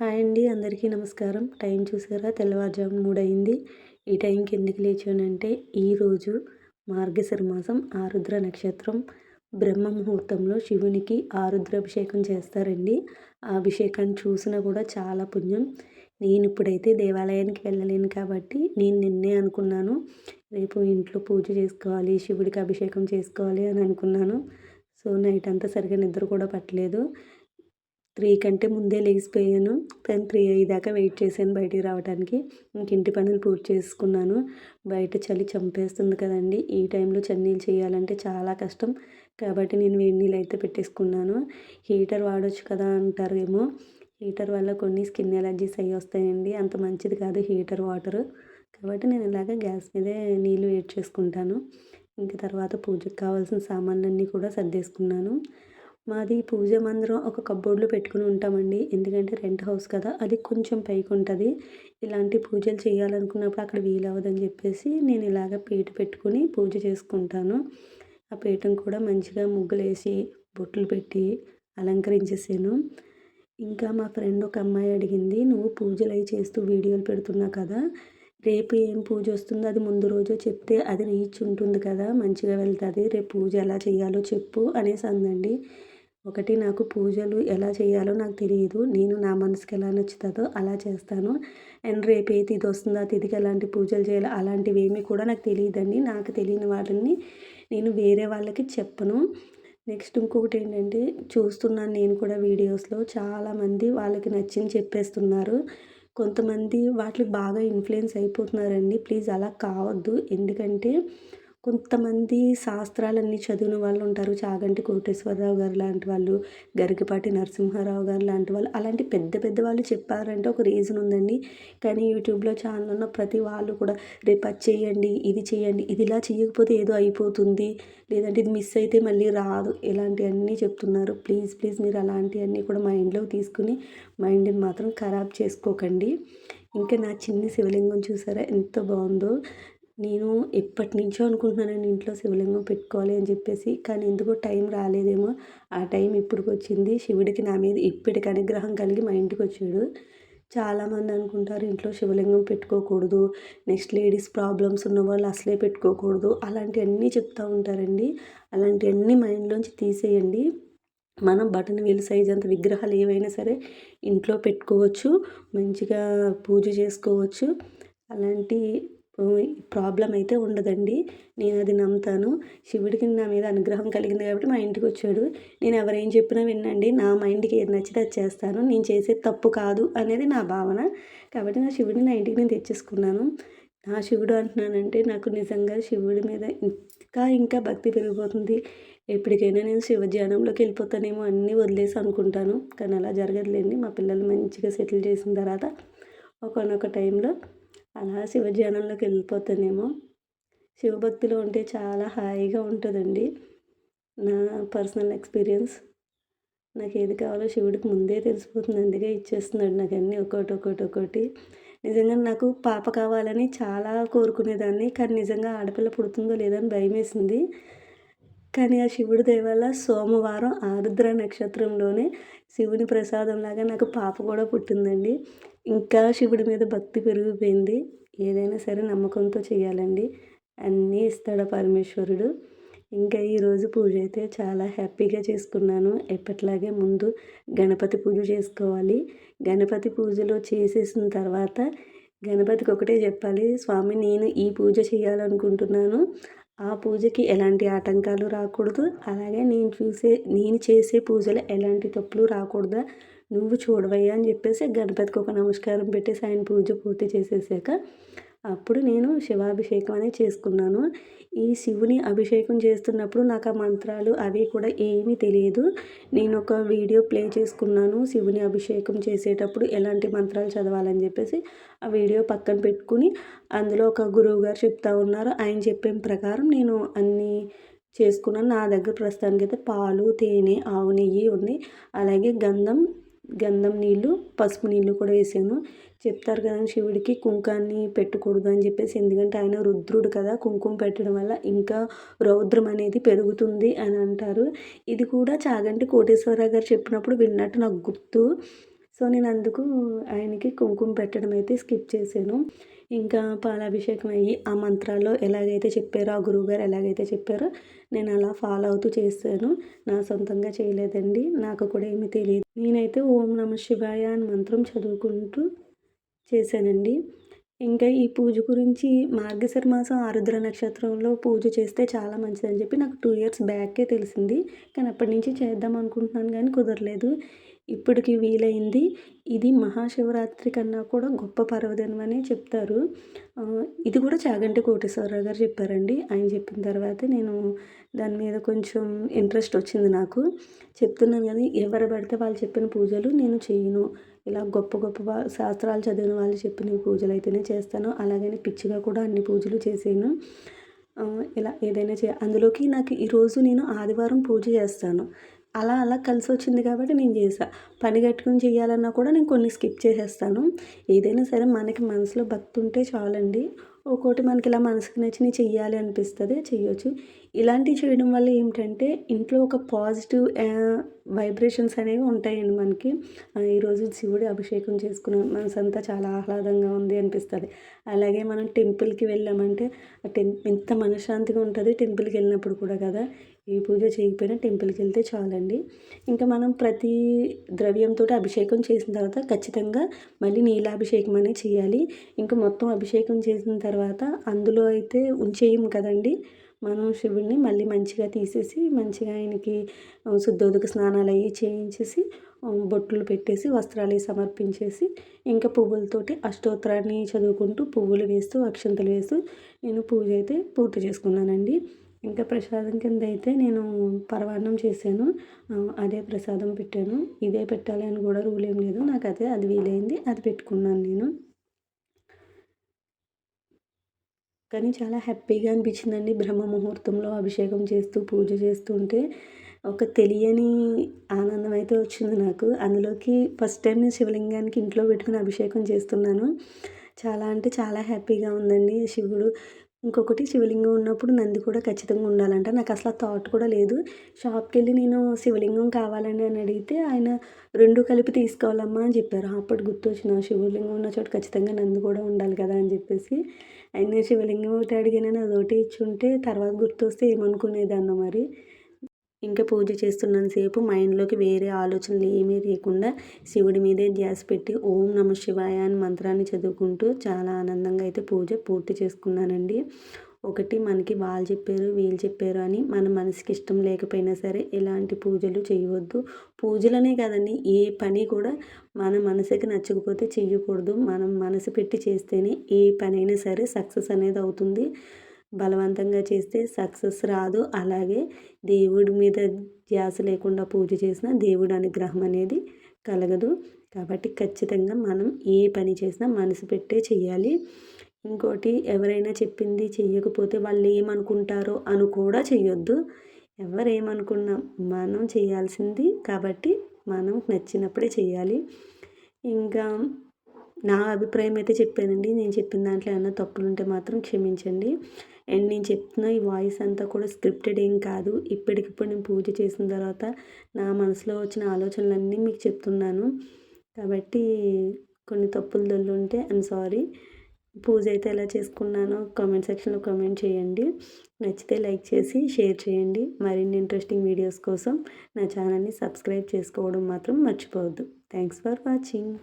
Hi అండి అందరికీ నమస్కారం. టైం చూసారా? తెల్లవారుజాము మూడు అయింది ఈ టైంకి ఎందుకు లేచానంటే ఈరోజు మార్గశిర మాసం ఆరుద్ర నక్షత్రం బ్రహ్మ ముహూర్తంలో శివునికి ఆరుద్రాభిషేకం చేస్తారండి. ఆ అభిషేకాన్ని చూసినా కూడా చాలా పుణ్యం. నేను ఇప్పుడైతే దేవాలయానికి వెళ్ళలేను కాబట్టి నేను నిన్నే అనుకున్నాను. రేపు ఇంట్లో పూజ చేసుకోవాలి శివుడికి అభిషేకం చేసుకోవాలి అని అనుకున్నాను. సో నైట్ అంతా సరిగా నిద్ర కూడా పట్టలేదు. త్రీ కంటే ముందే లేచిపోయాను కానీ త్రీ అయ్యేదాకా వెయిట్ చేశాను బయటికి రావడానికి ఇంక ఇంటి పనులు పూర్తి చేసుకున్నాను. బయట చలి చంపేస్తుంది కదండి. ఈ టైంలో చన్నీళ్ళు చేయాలంటే చాలా కష్టం. కాబట్టి నేను వేడి నీళ్ళు అయితే పెట్టేసుకున్నాను. హీటర్ వాడచ్చు కదా అంటారేమో. హీటర్ వల్ల కొన్ని స్కిన్ ఎలర్జీస్ అయ్యి వస్తాయండి. అంత మంచిది కాదు హీటర్ వాటర్. కాబట్టి నేను ఇలాగ గ్యాస్ మీదే నీళ్ళు వేడి చేసుకుంటాను. ఇంకా తర్వాత పూజకు కావాల్సిన సామాన్లన్నీ కూడా సర్దేసుకున్నాను. మాది పూజ మందిరం ఒక కబ్బోర్డ్లో పెట్టుకుని ఉంటామండి. ఎందుకంటే రెంట్ హౌస్ కదా అది కొంచెం పైకి ఉంటుంది. ఇలాంటి పూజలు చేయాలనుకున్నప్పుడు అక్కడ వీలవదని చెప్పేసి నేను ఇలాగ పీట పెట్టుకుని పూజ చేసుకుంటాను. ఆ పీఠం కూడా మంచిగా ముగ్గులు వేసి బొట్లు పెట్టి అలంకరించేసాను. ఇంకా మా ఫ్రెండ్ ఒక అమ్మాయి అడిగింది నువ్వు పూజలు అవి చేస్తూ వీడియోలు పెడుతున్నావు కదా రేపు ఏం పూజ వస్తుందో అది ముందు రోజు చెప్తే అది రీచ్ ఉంటుంది కదా మంచిగా వెళ్తుంది రేపు పూజ ఎలా చేయాలో చెప్పు అనేసి అందండి. ఒకటి నాకు పూజలు ఎలా చేయాలో నాకు తెలియదు నేను నా మనసుకి ఎలా నచ్చుతుందో అలా చేస్తాను. అండ్ రేపు ఏ తిథి వస్తుందో ఆ తిథికి ఎలాంటి పూజలు చేయాలి అలాంటివి ఏమీ కూడా నాకు తెలియదండి. నాకు తెలియని వాటిని నేను వేరే వాళ్ళకి చెప్పను. నెక్స్ట్ ఇంకొకటి ఏంటంటే చూస్తున్నాను నేను కూడా వీడియోస్లో చాలామంది వాళ్ళకి నచ్చింది చెప్పేస్తున్నారు. కొంతమంది వాటికి బాగా ఇన్ఫ్లుయెన్స్ అయిపోతున్నారండి. ప్లీజ్ అలా కావద్దు. ఎందుకంటే కొంతమంది శాస్త్రాలన్నీ చదివిన వాళ్ళు ఉంటారు. చాగంటి కోటేశ్వరరావు గారు లాంటి వాళ్ళు గరికపాటి నరసింహారావు గారు లాంటి వాళ్ళు అలాంటి పెద్ద పెద్ద వాళ్ళు చెప్పారంటే ఒక రీజన్ ఉందండి. కానీ యూట్యూబ్లో ఛానల్ ఉన్న ప్రతి వాళ్ళు కూడా రేపు అది చేయండి ఇది చేయండి ఇది ఇలా చేయకపోతే ఏదో అయిపోతుంది. లేదంటే ఇది మిస్ అయితే మళ్ళీ రాదు. ఇలాంటివన్నీ చెప్తున్నారు. ప్లీజ్ ప్లీజ్ మీరు అలాంటివన్నీ కూడా మైండ్లోకి తీసుకుని మైండ్ని మాత్రం ఖరాబ్ చేసుకోకండి. ఇంకా నా చిన్ని శివలింగం చూసారా? ఎంత బాగుందో. నేను ఎప్పటి నుంచో అనుకుంటున్నానండి ఇంట్లో శివలింగం పెట్టుకోవాలి అని చెప్పేసి కానీ ఎందుకో టైం రాలేదేమో. ఆ టైం ఇప్పటికి వచ్చింది శివుడికి నా మీద ఇప్పటికి అనుగ్రహం కలిగి మా ఇంటికి వచ్చాడు. చాలామంది అనుకుంటారు ఇంట్లో శివలింగం పెట్టుకోకూడదు నెక్స్ట్ లేడీస్ ప్రాబ్లమ్స్ ఉన్న వాళ్ళు అసలే పెట్టుకోకూడదు. అలాంటివన్నీ చెప్తూ ఉంటారండి. అలాంటివన్నీ మైండ్లోంచి తీసేయండి. మనం బటన్ వీల్ సైజ్ అంత విగ్రహాలు ఏవైనా సరే ఇంట్లో పెట్టుకోవచ్చు మంచిగా పూజ చేసుకోవచ్చు. అలాంటి ప్రాబ్లం అయితే ఉండదండి. నేను అది నమ్ముతాను. శివుడికి నా మీద అనుగ్రహం కలిగింది కాబట్టి మా ఇంటికి వచ్చాడు. నేను ఎవరేం చెప్పినా వినండి. నా మైండ్కి ఏది నచ్చితే అది చేస్తాను. నేను చేసేది తప్పు కాదు అనేది నా భావన. కాబట్టి నా శివుడిని నా ఇంటికి నేను తెచ్చేసుకున్నాను. నా శివుడు అంటున్నానంటే నాకు నిజంగా శివుడి మీద ఇంకా ఇంకా భక్తి పెరిగిపోతుంది. ఎప్పటికైనా నేను శివధ్యానంలోకి వెళ్ళిపోతానేమో అన్నీ వదిలేసి అనుకుంటాను. కానీ అలా జరగదులేండి. మా పిల్లలు మంచిగా సెటిల్ చేసిన తర్వాత ఒకనొక టైంలో అలా శివధ్యానంలోకి వెళ్ళిపోతానేమో శివభక్తిలో ఉంటే చాలా హాయిగా ఉంటుందండి. నా పర్సనల్ ఎక్స్పీరియన్స్. నాకు ఏది కావాలో శివుడికి ముందే తెలిసిపోతుంది. అందుకే ఇచ్చేస్తున్నాడు నాకు అన్నీ ఒకటి ఒకటి ఒకటి నిజంగా నాకు పాప కావాలని చాలా కోరుకునేదాన్ని. కానీ నిజంగా ఆడపిల్ల పుడుతుందో లేదో అని భయం వేసింది కానీ ఆ శివుడి దయవల్ల సోమవారం ఆరుద్ర నక్షత్రంలోనే శివుని ప్రసాదంలాగా నాకు పాప కూడా పుట్టిందండి. ఇంకా శివుడి మీద భక్తి పెరిగిపోయింది. ఏదైనా సరే నమ్మకంతో చేయాలండి. అన్నీ ఇస్తాడు పరమేశ్వరుడు. ఇంకా ఈరోజు పూజ అయితే చాలా హ్యాపీగా చేసుకున్నాను. ఎప్పట్లాగే ముందు గణపతి పూజ చేసుకోవాలి. గణపతి పూజలో చేసేసిన తర్వాత గణపతికి ఒకటే చెప్పాలి. స్వామి నేను ఈ పూజ చేయాలనుకుంటున్నాను. ఆ పూజకి ఎలాంటి ఆటంకాలు రాకూడదు. అలాగే నేను చూసే నేను చేసే పూజలు ఎలాంటి తప్పులు రాకూడదు? నువ్వు చూడవయ్యా అని చెప్పేసి గణపతికి ఒక నమస్కారం పెట్టేసి ఆయన పూజ పూర్తి చేసేసాక అప్పుడు నేను శివాభిషేకం అనేది చేసుకున్నాను. ఈ శివుని అభిషేకం చేస్తున్నప్పుడు నాకు ఆ మంత్రాలు అవి కూడా ఏమీ తెలియదు. నేను ఒక వీడియో ప్లే చేసుకున్నాను శివుని అభిషేకం చేసేటప్పుడు ఎలాంటి మంత్రాలు చదవాలని చెప్పేసి. ఆ వీడియో పక్కన పెట్టుకుని అందులో ఒక గురువు గారు చెప్తా ఉన్నారు. ఆయన చెప్పిన ప్రకారం నేను అన్నీ చేసుకున్నాను. నా దగ్గర ప్రస్తుతానికి అయితే పాలు తేనె ఆవు నెయ్యి ఉంది. అలాగే గంధం గంధం నీళ్ళు పసుపు నీళ్ళు కూడా వేసాను. చెప్తారు కదా శివుడికి కుంకాన్ని పెట్టకూడదు అని చెప్పేసి. ఎందుకంటే ఆయన రుద్రుడు కదా. కుంకుమ పెట్టడం వల్ల ఇంకా రౌద్రం అనేది పెరుగుతుంది అని అంటారు. ఇది కూడా చాగంటి కోటేశ్వరరావు గారు చెప్పినప్పుడు విన్నట్టు నాకు గుర్తు. సో నేను అందుకు ఆయనకి కుంకుమ పెట్టడం అయితే స్కిప్ చేశాను. ఇంకా పాలాభిషేకం అయ్యి ఆ మంత్రాల్లో ఎలాగైతే చెప్పారో ఆ గురువుగారు ఎలాగైతే చెప్పారో నేను అలా ఫాలో అవుతూ చేశాను. నా సొంతంగా చేయలేదండి నాకు కూడా ఏమీ తెలియదు నేనైతే ఓం నమ శివాయ అని మంత్రం చదువుకుంటూ చేశానండి. ఇంకా ఈ పూజ గురించి మార్గశిర మాసం ఆరుద్ర నక్షత్రంలో పూజ చేస్తే చాలా మంచిదని చెప్పి నాకు టూ ఇయర్స్ బ్యాకే తెలిసింది. కానీ అప్పటి నుంచి చేద్దాం అనుకుంటున్నాను కానీ కుదరలేదు. ఇప్పటికి వీలైంది. ఇది మహాశివరాత్రి కన్నా కూడా గొప్ప పర్వదినం చెప్తారు. ఇది కూడా చాగంటి కోటేశ్వరరావు గారు చెప్పారండి. ఆయన చెప్పిన తర్వాత నేను దాని మీద కొంచెం ఇంట్రెస్ట్ వచ్చింది నాకు. చెప్తున్నాను కానీ ఎవరు పడితే వాళ్ళు చెప్పిన పూజలు నేను చేయను. ఇలా గొప్ప గొప్ప శాస్త్రాలు చదివిన వాళ్ళు చెప్పిన పూజలు అయితేనే చేస్తాను. అలాగని పిచ్చిగా కూడా అన్ని పూజలు చేసాను. ఇలా ఏదైనా చే అందులోకి నాకు ఈరోజు నేను ఆదివారం పూజ చేస్తాను. అలా అలా కలిసి వచ్చింది కాబట్టి నేను చేసా. పని కట్టుకుని చేయాలన్నా కూడా నేను కొన్ని స్కిప్ చేసేస్తాను. ఏదైనా సరే మనకి మనసులో భక్తి ఉంటే చాలండి. ఒక్కోటి మనకి ఇలా మనసుకు నచ్చి చెయ్యాలి అనిపిస్తుంది చెయ్యొచ్చు. ఇలాంటివి చేయడం వల్ల ఏమిటంటే ఇంట్లో ఒక పాజిటివ్ వైబ్రేషన్స్ అనేవి ఉంటాయండి మనకి. ఈరోజు శివుడి అభిషేకం చేసుకున్న మనసంతా చాలా ఆహ్లాదంగా ఉంది అనిపిస్తుంది. అలాగే మనం టెంపుల్కి వెళ్ళామంటే టెం ఎంత మనశ్శాంతిగా ఉంటుంది టెంపుల్కి వెళ్ళినప్పుడు కూడా కదా. ఏ పూజ చేయకపోయినా టెంపుల్కి వెళ్తే చాలండి. ఇంకా మనం ప్రతి ద్రవ్యంతో అభిషేకం చేసిన తర్వాత ఖచ్చితంగా మళ్ళీ నీలాభిషేకం అనేది చేయాలి. ఇంకా మొత్తం అభిషేకం చేసిన తర్వాత అందులో అయితే ఉంచేయం కదండి. మనం శివుడిని మళ్ళీ మంచిగా తీసేసి మంచిగా ఆయనకి శుద్ధోదక స్నానాలు అవి చేయించేసి బొట్లు పెట్టేసి వస్త్రాలు సమర్పించేసి ఇంకా పువ్వులతోటి అష్టోత్తరాన్ని చదువుకుంటూ పువ్వులు వేస్తూ అక్షంతలు వేస్తూ నేను పూజ అయితే పూర్తి చేసుకున్నానండి. ఇంకా ప్రసాదం కింద అయితే నేను పరవాన్నం చేశాను. అదే ప్రసాదం పెట్టాను. ఇదే పెట్టాలి అని కూడా రూల్ ఏం లేదు. నాకు అదే అది వీలైంది. అది పెట్టుకున్నాను నేను. కానీ చాలా హ్యాపీగా అనిపించిందండి బ్రహ్మ ముహూర్తంలో అభిషేకం చేస్తూ పూజ చేస్తుంటే ఒక తెలియని ఆనందం అయితే వచ్చింది నాకు. అందులోకి ఫస్ట్ టైం నేను శివలింగానికి ఇంట్లో పెట్టుకుని అభిషేకం చేస్తున్నాను. చాలా అంటే చాలా హ్యాపీగా ఉందండి శివుడు. ఇంకొకటి శివలింగం ఉన్నప్పుడు నంది కూడా ఖచ్చితంగా ఉండాలంట. నాకు అసలు ఆ థాట్ కూడా లేదు. షాప్కి వెళ్ళి నేను శివలింగం కావాలని అని అడిగితే ఆయన రెండు కలిపి తీసుకోవాలమ్మా అని చెప్పారు. అప్పుడు గుర్తు వచ్చిన శివలింగం ఉన్న చోట ఖచ్చితంగా నంది కూడా ఉండాలి కదా అని చెప్పేసి. ఆయన శివలింగం ఒకటి అడిగినాను అదొకటి ఇచ్చి ఉంటే తర్వాత గుర్తొస్తే ఏమనుకునేదాన్న మరి. ఇంకా పూజ చేస్తున్నంతసేపు మైండ్లోకి వేరే ఆలోచనలు ఏమీ లేకుండా శివుడి మీదే ధ్యాస పెట్టి ఓం నమ శివాయ అని మంత్రాన్ని చదువుకుంటూ చాలా ఆనందంగా అయితే పూజ పూర్తి చేసుకున్నానండి. ఒకటి మనకి వాళ్ళు చెప్పారు వీళ్ళు చెప్పారు అని మన మనసుకి ఇష్టం లేకపోయినా సరే ఎలాంటి పూజలు చేయవద్దు. పూజలనే కాదండి ఏ పని కూడా మన మనసుకి నచ్చకపోతే చేయకూడదు మనం మనసు పెట్టి చేస్తేనే ఏ పనైనా సరే సక్సెస్ అనేది అవుతుంది. బలవంతంగా చేస్తే సక్సెస్ రాదు. అలాగే దేవుడి మీద ధ్యాస లేకుండా పూజ చేసినా దేవుడు అనుగ్రహం అనేది కలగదు. కాబట్టి ఖచ్చితంగా మనం ఏ పని చేసినా మనసు పెట్టే చేయాలి ఇంకోటి ఎవరైనా చెప్పింది చెయ్యకపోతే వాళ్ళు ఏమనుకుంటారో అని కూడా చెయ్యొద్దు. ఎవరేమనుకున్నా మనం చేయాల్సింది కాబట్టి మనం నచ్చినప్పుడే చేయాలి ఇంకా నా అభిప్రాయం అయితే చెప్పానండి. నేను చెప్పిన దాంట్లో ఏమైనా తప్పులు ఉంటే మాత్రం క్షమించండి. అండ్ నేను చెప్తున్న ఈ వాయిస్ అంతా కూడా స్క్రిప్టెడ్ ఏం కాదు. ఇప్పటికిప్పుడు నేను పూజ చేసిన తర్వాత నా మనసులో వచ్చిన ఆలోచనలన్నీ మీకు చెప్తున్నాను. కాబట్టి కొన్ని తప్పులు దొల్లు ఉంటే ఐమ్ సారీ. పూజ అయితే ఎలా చేసుకున్నానో కామెంట్ సెక్షన్లో కామెంట్ చేయండి. నచ్చితే లైక్ చేసి షేర్ చేయండి. మరిన్ని ఇంట్రెస్టింగ్ వీడియోస్ కోసం నా ఛానల్ని సబ్స్క్రైబ్ చేసుకోవడం మాత్రం మర్చిపోవద్దు. Thanks for watching.